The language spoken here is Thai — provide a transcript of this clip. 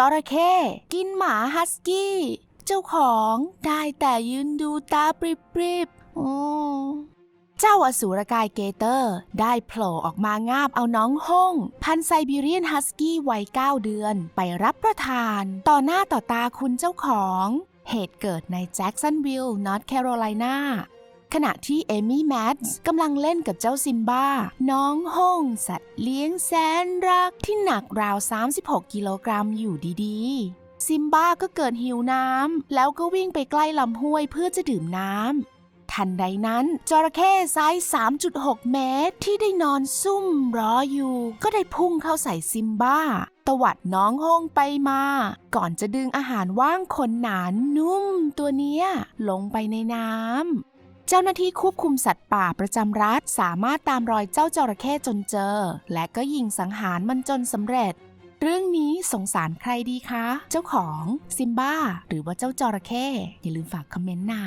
จระเข้กินหมาฮัสกี้ เจ้าของได้แต่ยืนดูตาปริบๆอืมเจ้าอสูรกายเกเตอร์ ได้โผล่ออกมางาบเอาน้องห้อง พันไซบีเรียนฮัสกี้วัย9เดือนไปรับประทาน ต่อหน้าต่อตาคุณเจ้าของ เหตุเกิดในแจ็กสันวิลล์นอร์ทแคโรไลนา ขณะที่เอมี่แมทส์กำลังเล่นกับเจ้าซิมบ้า น้องห้องสัตว์เลี้ยงแสนรักที่หนักราว 36 กิโลกรัมอยู่ดีๆ ซิมบ้าก็เกิดหิวน้ำแล้วก็วิ่งไปใกล้ลำห้วยเพื่อจะดื่มน้ำทันใดนั้น จระเข้ไซส์ 3.6 เมตร ที่ได้นอนซุ่มรออยู่ ก็ได้พุ่งเข้าใส่ซิมบ้า ตวัดน้องห้องไปมา ก่อนจะดึงอาหารว่างขนหนานนุ่มตัวเนี้ย ลงไปในน้ำ เจ้าหน้าที่ควบคุมสัตว์ป่าประจำรัฐ สามารถตามรอยเจ้าจระเข้จนเจอ และก็ยิงสังหารมันจนสำเร็จ เรื่องนี้สงสารใครดีคะ เจ้าของซิมบ้าหรือว่าเจ้าจระเข้อย่าลืมฝากคอมเมนต์นะ